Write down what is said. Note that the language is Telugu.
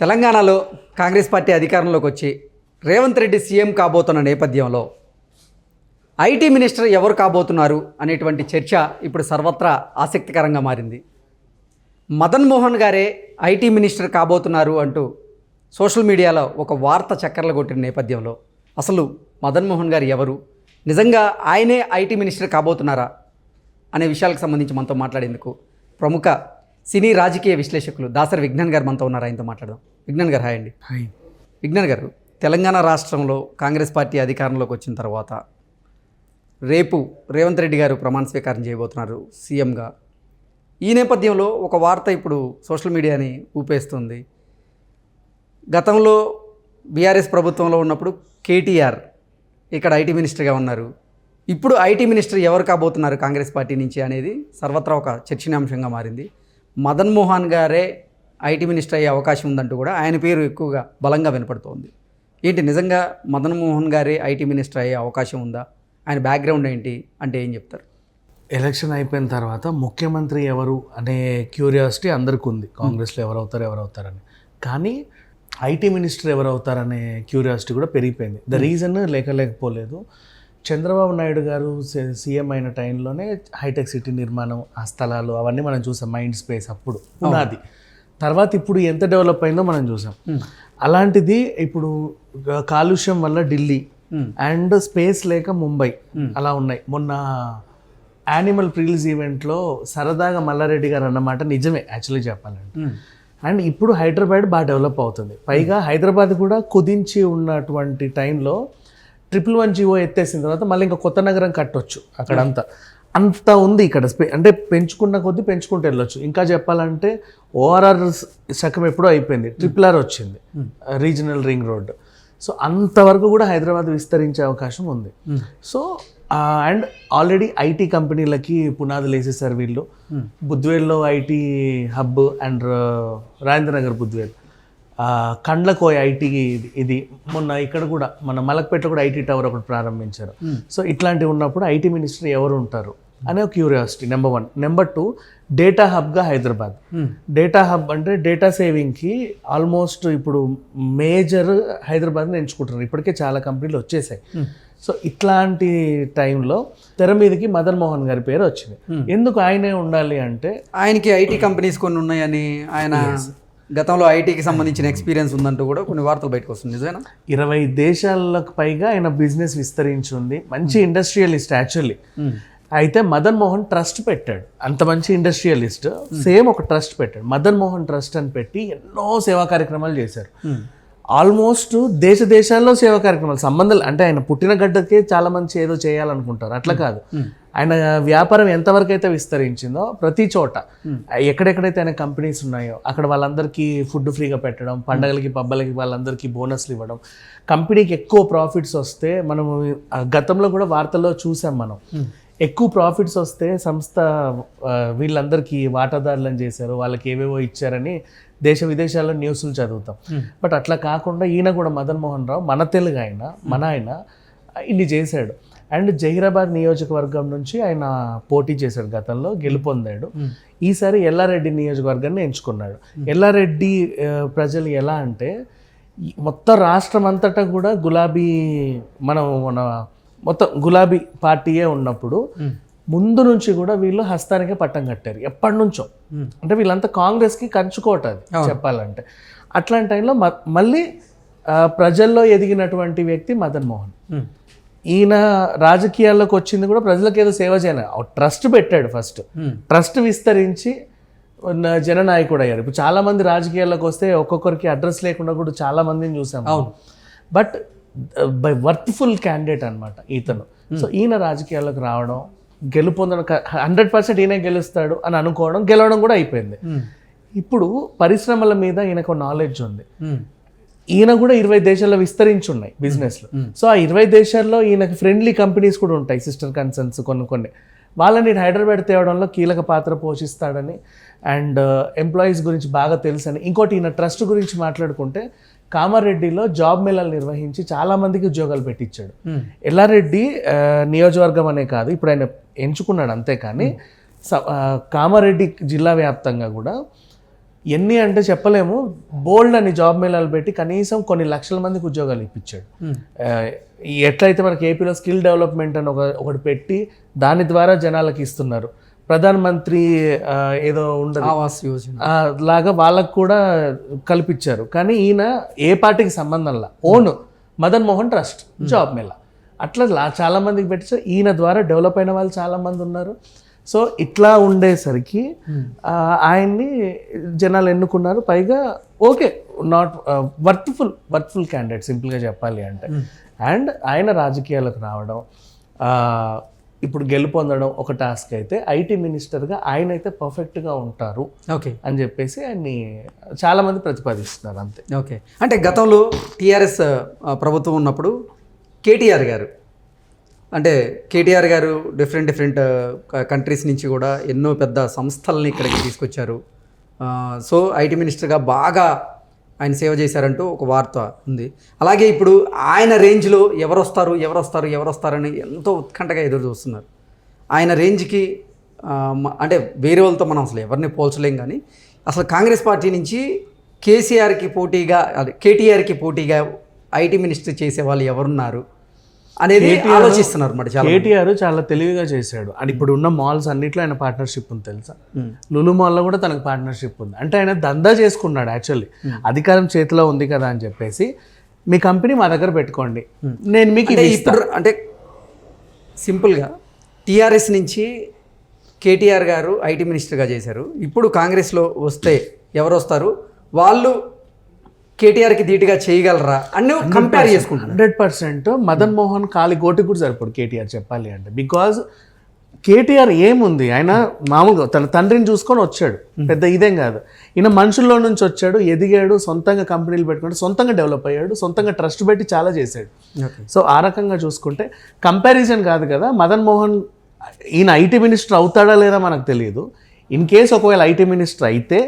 తెలంగాణలో కాంగ్రెస్ పార్టీ అధికారంలోకి వచ్చి రేవంత్ రెడ్డి సీఎం కాబోతున్న నేపథ్యంలో ఐటీ మినిస్టర్ ఎవరు కాబోతున్నారు అనేటువంటి చర్చ ఇప్పుడు సర్వత్రా ఆసక్తికరంగా మారింది. మదన్ మోహన్ గారే ఐటీ మినిస్టర్ కాబోతున్నారు అంటూ సోషల్ మీడియాలో ఒక వార్త చక్కర్లు కొట్టిన నేపథ్యంలో అసలు మదన్ మోహన్ గారు ఎవరు? నిజంగా ఆయనే ఐటీ మినిస్టర్ కాబోతున్నారా? అనే విషయాలకు సంబంధించి మనతో మాట్లాడేందుకు ప్రముఖ సినీ రాజకీయ విశ్లేషకులు దాసరి విజ్ఞాన్ గారు మనతో ఉన్నారు. ఆయనతో మాట్లాడదాం. విజ్ఞాన్ గారు హాయ్ అండి. హాయ్. విజ్ఞాన్ గారు తెలంగాణ రాష్ట్రంలో కాంగ్రెస్ పార్టీ అధికారంలోకి వచ్చిన తర్వాత రేపు రేవంత్ రెడ్డి గారు ప్రమాణ స్వీకారం చేయబోతున్నారు సీఎంగా. ఈ నేపథ్యంలో ఒక వార్త ఇప్పుడు సోషల్ మీడియాని ఊపేస్తుంది. గతంలో బీఆర్ఎస్ ప్రభుత్వంలో ఉన్నప్పుడు కేటీఆర్ ఇక్కడ ఐటీ మినిస్టర్గా ఉన్నారు. ఇప్పుడు ఐటీ మినిస్టర్ ఎవరు కాబోతున్నారు కాంగ్రెస్ పార్టీ నుంచి అనేది సర్వత్రా ఒక చర్చనీయాంశంగా మారింది. మదన్ మోహన్ గారే ఐటీ మినిస్టర్ అయ్యే అవకాశం ఉందంటూ కూడా ఆయన పేరు ఎక్కువగా బలంగా వినపడుతోంది. ఏంటి నిజంగా మదన్ మోహన్ గారే ఐటీ మినిస్టర్ అయ్యే అవకాశం ఉందా? ఆయన బ్యాక్గ్రౌండ్ ఏంటి? అంటే ఏం చెప్తారు? ఎలక్షన్ అయిపోయిన తర్వాత ముఖ్యమంత్రి ఎవరు అనే క్యూరియాసిటీ అందరికి ఉంది. కాంగ్రెస్లో ఎవరు అవుతారు ఎవరు అవుతారని కానీ ఐటీ మినిస్టర్ ఎవరు అవుతారనే క్యూరియాసిటీ కూడా పెరిగిపోయింది. ద రీజన్ లేక లేకపోలేదు. చంద్రబాబు నాయుడు గారు సీఎం అయిన టైంలోనే హైటెక్ సిటీ నిర్మాణం ఆ స్థలాలు అవన్నీ మనం చూసాం మైండ్ స్పేస్ అప్పుడు ఉన్నది తర్వాత ఇప్పుడు ఎంత డెవలప్ అయిందో మనం చూసాం. అలాంటిది ఇప్పుడు కాలుష్యం వల్ల ఢిల్లీ అండ్ స్పేస్ లేక ముంబై అలా ఉన్నాయి. మొన్న యానిమల్ ప్రిలీజ్ ఈవెంట్లో సరదాగా మల్లారెడ్డి గారు అన్నమాట నిజమే యాక్చువల్లీ చెప్పాలంటే. అండ్ ఇప్పుడు హైదరాబాద్ బాగా డెవలప్ అవుతుంది. పైగా హైదరాబాద్ కూడా కుదించి ఉన్నటువంటి టైంలో ట్రిపుల్ వన్ జీవో ఎత్తేసిన తర్వాత మళ్ళీ ఇంకా కొత్త నగరం కట్టొచ్చు అక్కడంతా. అంత ఉంది ఇక్కడ. అంటే పెంచుకున్న కొద్దీ పెంచుకుంటూ వెళ్ళొచ్చు. ఇంకా చెప్పాలంటే ఓఆర్ఆర్ శకం ఎప్పుడో అయిపోయింది. ట్రిపుల్ ఆర్ వచ్చింది. రీజనల్ రింగ్ రోడ్ సో అంతవరకు కూడా హైదరాబాద్ విస్తరించే అవకాశం ఉంది. సో అండ్ ఆల్రెడీ ఐటీ కంపెనీలకి పునాదులు వేసేసారు వీళ్ళు. బుద్వేల్లో IT hub and Rajendranagar Budvel. ఆ, కండ్లకోయ్ ఐటీ ఇది- మొన్న ఇక్కడ కూడా మన మలక్పేటలో కూడా ఐటీ టవర్ ఒకటి ప్రారంభించారు. సో ఇట్లాంటివి ఉన్నప్పుడు ఐటీ మినిస్టర్ ఎవరు ఉంటారు? అనే curiosity number one. Number two data హబ్గా హైదరాబాద్. డేటా హబ్ అంటే డేటా సేవింగ్కి ఆల్మోస్ట్ ఇప్పుడు మేజర్ హైదరాబాద్ని ఎంచుకుంటున్నారు. ఇప్పటికే చాలా కంపెనీలు వచ్చేసాయి. సో ఇట్లాంటి టైంలో తెర మీదకి మదన్ మోహన్ గారి పేరు వచ్చింది. ఎందుకు ఆయనే ఉండాలి అంటే ఆయనకి ఐటీ కంపెనీస్ కొన్ని ఉన్నాయని ఆయన గతంలో ఐటీకి సంబంధించిన ఎక్స్పీరియన్స్ ఉందంటూ కూడా కొన్ని వార్తలు బయటకు వస్తుంది నిజమేనా? ఇరవై దేశాలకు పైగా ఆయన బిజినెస్ విస్తరించి ఉంది. మంచి ఇండస్ట్రియలిస్ట్ యాక్చువల్లీ అయితే మదన్ మోహన్ ట్రస్ట్ పెట్టాడు. అంత మంచి ఇండస్ట్రియలిస్ట్ సేమ్ ఒక ట్రస్ట్ పెట్టాడు. మదన్ మోహన్ ట్రస్ట్ అని పెట్టి ఎన్నో సేవా కార్యక్రమాలు చేశారు. ఆల్మోస్ట్ దేశ దేశాల్లో సేవా కార్యక్రమాలు సంబంధాలు అంటే ఆయన పుట్టిన గడ్డకే చాలా మంది ఏదో చేయాలనుకుంటారు. అట్లా కాదు. ఆయన వ్యాపారం ఎంతవరకు అయితే విస్తరించిందో ప్రతి చోట ఎక్కడెక్కడైతే ఆయన కంపెనీస్ ఉన్నాయో అక్కడ వాళ్ళందరికీ ఫుడ్ ఫ్రీగా పెట్టడం పండగలకి పబ్బలకి వాళ్ళందరికీ బోనస్లు ఇవ్వడం. కంపెనీకి ఎక్కువ ప్రాఫిట్స్ వస్తే మనము ఆ గతంలో కూడా వార్తల్లో చూసాం మనం. ఎక్కువ ప్రాఫిట్స్ వస్తే సంస్థ వీళ్ళందరికీ వాటాదారులను చేశారు వాళ్ళకి ఏవేవో ఇచ్చారని దేశ విదేశాల్లో న్యూస్లు చదువుతాం. బట్ అట్లా కాకుండా ఈయన కూడా మదన్ మోహన్ రావు మన తెలుగు ఆయన మన ఆయన ఇన్ని చేశాడు. అండ్ జహీరాబాద్ నియోజకవర్గం నుంచి ఆయన పోటీ చేశాడు గతంలో గెలుపొందాడు. ఈసారి ఎల్లారెడ్డి నియోజకవర్గాన్ని ఎంచుకున్నాడు. ఎల్లారెడ్డి ప్రజలు ఎలా అంటే మొత్తం రాష్ట్రం అంతటా కూడా గులాబీ మనం మన మొత్తం గులాబీ పార్టీయే ఉన్నప్పుడు ముందు నుంచి కూడా వీళ్ళు హస్తానికే పట్టం కట్టారు. ఎప్పటి నుంచో. అంటే వీళ్ళంతా కాంగ్రెస్కి కంచుకోట అది చెప్పాలంటే. అట్లాంటి టైంలో మళ్ళీ ప్రజల్లో ఎదిగినటువంటి వ్యక్తి మదన్ మోహన్. ఈయన రాజకీయాల్లోకి వచ్చింది కూడా ప్రజలకు ఏదో సేవ చేయాలి. ట్రస్ట్ పెట్టాడు ఫస్ట్. ట్రస్ట్ విస్తరించి జననాయకుడు అయ్యాడు ఇప్పుడు చాలా మంది రాజకీయాల్లోకి వస్తే ఒక్కొక్కరికి అడ్రస్ లేకుండా కూడా చాలా మందిని చూసాం అవును. బట్ బై వర్త్ఫుల్ క్యాండిడేట్ అన్నమాట ఇతను సో ఈయన రాజకీయాల్లోకి రావడం గెలుపొందడం హండ్రెడ్ పర్సెంట్ ఈయనే గెలుస్తాడు అని అనుకోవడం గెలవడం కూడా అయిపోయింది. ఇప్పుడు పరిశ్రమల మీద ఈయనకు నాలెడ్జ్ ఉంది. ఈయన కూడా ఇరవై దేశాల్లో విస్తరించి ఉన్నాయి బిజినెస్లు సో ఆ ఇరవై దేశాల్లో ఈయనకి ఫ్రెండ్లీ కంపెనీస్ కూడా ఉంటాయి సిస్టర్ కన్సర్న్స్ కొన్ని కొన్ని. వాళ్ళని హైదరాబాద్ తేవడంలో కీలక పాత్ర పోషిస్తాడని అండ్ ఎంప్లాయీస్ గురించి బాగా తెలుసని. ఇంకోటి ఈయన ట్రస్ట్ గురించి మాట్లాడుకుంటే కామారెడ్డిలో జాబ్ మేళాలు నిర్వహించి చాలా మందికి ఉద్యోగాలు పెట్టించాడు. ఎల్లారెడ్డి నియోజకవర్గం అనే కాదు ఇప్పుడు ఆయన ఎంచుకున్నాడు అంతే కానీ కామారెడ్డి జిల్లా వ్యాప్తంగా కూడా ఎన్ని అంటే చెప్పలేము బోల్డ్ అని జాబ్ మేళాలు పెట్టి కనీసం కొన్ని లక్షల మందికి ఉద్యోగాలు ఇప్పించాడు. ఎట్లయితే మనకి ఏపీలో స్కిల్ డెవలప్మెంట్ అని ఒక ఒకటి పెట్టి దాని ద్వారా జనాలకి ఇస్తున్నారు. ప్రధాన మంత్రి ఆ, ఏదో ఉండదు. ఆవాస్ యోజన. లాగా వాళ్ళకు కూడా కల్పించారు. కానీ ఈయన ఏ పార్టీకి సంబంధంలా own Madan Mohan trust job mela. అట్లా చాలా మందికి పెట్టి ఈయన ద్వారా డెవలప్ అయిన వాళ్ళు చాలా మంది ఉన్నారు. సో ఇట్లా ఉండేసరికి ఆ, ఆయన్ని జనాలు ఎన్నుకున్నారు. పైగా okay not worthful worthful candidate సింపుల్గా చెప్పాలి అంటే. అండ్ ఆయన రాజకీయాలకు రావడం ఇప్పుడు గెలుపొందడం ఒక టాస్క్ అయితే ఐటీ మినిస్టర్గా ఆయన అయితే పర్ఫెక్ట్గా ఉంటారు ఓకే. అని చెప్పేసి ఆయన్ని చాలామంది ప్రతిపాదిస్తున్నారు అంతే. ఓకే. అంటే గతంలో టీఆర్ఎస్ ప్రభుత్వం ఉన్నప్పుడు కేటీఆర్ గారు అంటే కేటీఆర్ గారు డిఫరెంట్ డిఫరెంట్ కంట్రీస్ నుంచి కూడా ఎన్నో పెద్ద సంస్థలని ఇక్కడికి తీసుకొచ్చారు. సో ఐటీ మినిస్టర్గా బాగా ఆయన సేవ చేశారంటూ ఒక వార్త ఉంది. అలాగే ఇప్పుడు ఆయన రేంజ్లో ఎవరు వస్తారు ఎవరు వస్తారు ఎవరు వస్తారని ఎంతో ఉత్కంఠగా ఎదురు చూస్తున్నారు. ఆయన రేంజ్కి అంటే వేరే వాళ్ళతో మనం అసలు ఎవరిని పోల్చలేం కానీ అసలు కాంగ్రెస్ పార్టీ నుంచి కేసీఆర్కి పోటీగా అదే కేటీఆర్కి పోటీగా ఐటీ మినిస్టర్ చేసే వాళ్ళు ఎవరున్నారు? అనేది ఆలోచిస్తున్నారు చాలా కేటీఆర్ చాలా తెలివిగా చేశాడు. అండ్ ఇప్పుడు ఉన్న మాల్స్ అన్నిట్లో ఆయన పార్ట్నర్షిప్ ఉంది తెలుసా? లులు మాల్లో కూడా తనకు పార్ట్నర్షిప్ ఉంది. అంటే ఆయన దందా చేసుకున్నాడు యాక్చువల్లీ అధికారం చేతిలో ఉంది కదా అని చెప్పేసి మీ కంపెనీ మా దగ్గర పెట్టుకోండి. నేను మీకు. ఇప్పుడు అంటే సింపుల్గా టీఆర్ఎస్ నుంచి కేటీఆర్ గారు ఐటీ మినిస్టర్గా చేశారు. ఇప్పుడు కాంగ్రెస్లో వస్తే ఎవరు వస్తారు? వాళ్ళు కేటీఆర్కి ధీటుగా చేయగలరా అన్నీ కంపేర్ చేసుకుంటున్నారు. హండ్రెడ్ పర్సెంట్ మదన్ మోహన్ కాలి గోటి కూడా సరిపోడు కేటీఆర్ చెప్పాలి అంటే. బికాజ్ కేటీఆర్ ఏముంది? ఆయన మామూలుగా తన తండ్రిని చూసుకొని వచ్చాడు. పెద్ద ఇదేం కాదు. ఈయన మనుషుల్లో నుంచి వచ్చాడు ఎదిగాడు సొంతంగా కంపెనీలు పెట్టుకుంటే సొంతంగా డెవలప్ అయ్యాడు సొంతంగా ట్రస్ట్ పెట్టి చాలా చేశాడు. సో ఆ రకంగా చూసుకుంటే కంపారిజన్ కాదు కదా మదన్ మోహన్ ఈయన ఐటీ మినిస్టర్ అవుతాడా లేదా మనకు తెలియదు ఇన్ కేస్ ఒకవేళ ఐటీ మినిస్టర్ అయితే